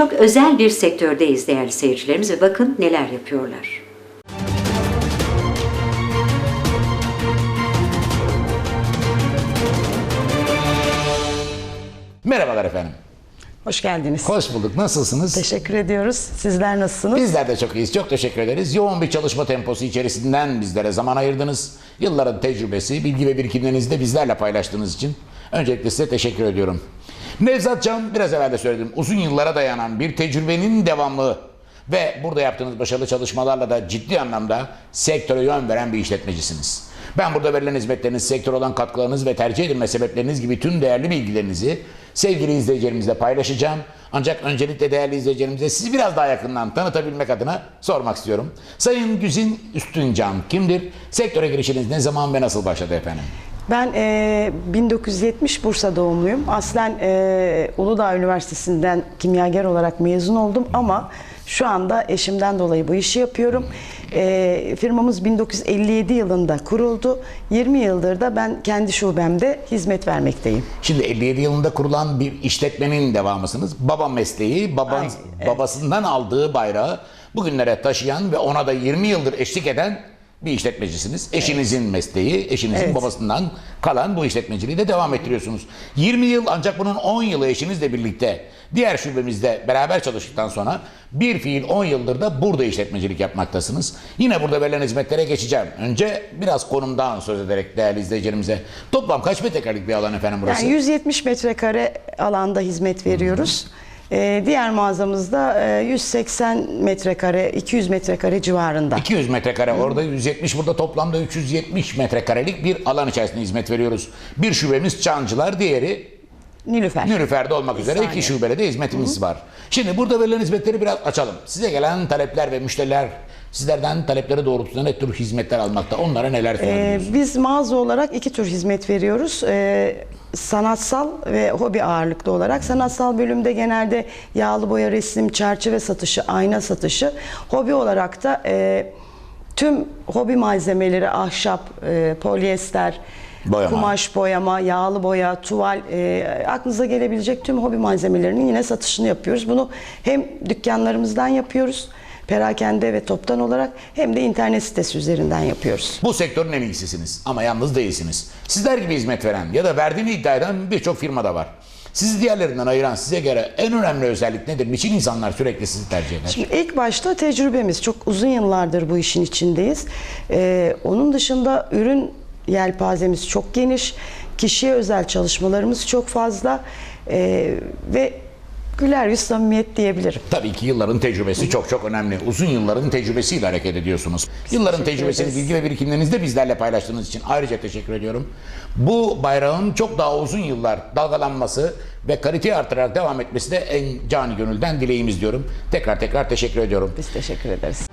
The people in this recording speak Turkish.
çok özel bir sektördeyiz değerli seyircilerimiz ve bakın neler yapıyorlar. Merhabalar efendim. Hoş geldiniz. Hoş bulduk. Nasılsınız? Teşekkür ediyoruz. Sizler nasılsınız? Bizler de çok iyiyiz. Çok teşekkür ederiz. Yoğun bir çalışma temposu içerisinden bizlere zaman ayırdınız. Yılların tecrübesi, bilgi ve birikimlerinizi de bizlerle paylaştığınız için öncelikle size teşekkür ediyorum. Nevzat Can biraz evvel de söyledim. Uzun yıllara dayanan bir tecrübenin devamı ve burada yaptığınız başarılı çalışmalarla da ciddi anlamda sektöre yön veren bir işletmecisiniz. Ben burada verilen hizmetleriniz, sektör olan katkılarınız ve tercih edilme sebepleriniz gibi tüm değerli bilgilerinizi sevgili izleyicilerimizle paylaşacağım. Ancak öncelikle değerli izleyicilerimize sizi biraz daha yakından tanıtabilmek adına sormak istiyorum. Sayın Güzin Üstüncan kimdir? Sektöre girişiniz ne zaman ve nasıl başladı efendim? Ben e, 1970 Bursa doğumluyum. Aslen e, Uludağ Üniversitesi'nden kimyager olarak mezun oldum ama şu anda eşimden dolayı bu işi yapıyorum. E, firmamız 1957 yılında kuruldu. 20 yıldır da ben kendi şubemde hizmet vermekteyim. Şimdi 57 yılında kurulan bir işletmenin devamısınız. Baba mesleği, baban, Aynen, evet. babasından aldığı bayrağı bugünlere taşıyan ve ona da 20 yıldır eşlik eden bir işletmecisiniz. Eşinizin mesleği, eşinizin Evet. babasından kalan bu işletmeciliği de devam ettiriyorsunuz. 20 yıl ancak bunun 10 yılı eşinizle birlikte diğer şubemizde beraber çalıştıktan sonra bir fiil 10 yıldır da burada işletmecilik yapmaktasınız. Yine burada verilen hizmetlere geçeceğim. Önce biraz konumdan söz ederek değerli izleyicilerimize. Toplam kaç metrekarelik bir alan efendim burası? Yani 170 metrekare alanda hizmet veriyoruz. E, diğer mağazamızda e, 180 metrekare, 200 metrekare civarında. 200 metrekare orada 170 burada toplamda 370 metrekarelik bir alan içerisinde hizmet veriyoruz. Bir şubemiz Çancılar, diğeri Nilüfer. Nülüfer'de olmak üzere saniye. iki şubede de hizmetimiz var. Şimdi burada verilen hizmetleri biraz açalım. Size gelen talepler ve müşteriler sizlerden talepleri doğrultusunda ne tür hizmetler almakta? Onlara neler Ee, söylüyorsunuz? biz mağaza olarak iki tür hizmet veriyoruz. Ee, sanatsal ve hobi ağırlıklı olarak. Sanatsal bölümde genelde yağlı boya, resim, çerçeve satışı, ayna satışı. Hobi olarak da e, tüm hobi malzemeleri, ahşap, e, polyester, Boyama. kumaş boyama, yağlı boya, tuval, e, aklınıza gelebilecek tüm hobi malzemelerinin yine satışını yapıyoruz. Bunu hem dükkanlarımızdan yapıyoruz, perakende ve toptan olarak hem de internet sitesi üzerinden yapıyoruz. Bu sektörün en iyisisiniz ama yalnız değilsiniz. Sizler gibi hizmet veren ya da verdiğini iddia eden birçok firma da var. Sizi diğerlerinden ayıran size göre en önemli özellik nedir? Niçin insanlar sürekli sizi tercih eder? Şimdi ilk başta tecrübemiz. Çok uzun yıllardır bu işin içindeyiz. Ee, onun dışında ürün yelpazemiz çok geniş. Kişiye özel çalışmalarımız çok fazla. Ee, ve güler yüz samimiyet diyebilirim. Tabii ki yılların tecrübesi çok çok önemli. Uzun yılların tecrübesiyle hareket ediyorsunuz. Yılların teşekkür tecrübesini, ederiz. bilgi ve birikimlerinizi de bizlerle paylaştığınız için ayrıca teşekkür ediyorum. Bu bayrağın çok daha uzun yıllar dalgalanması ve kaliteyi artırarak devam etmesi de en cani gönülden dileğimiz diyorum. Tekrar tekrar teşekkür ediyorum. Biz teşekkür ederiz.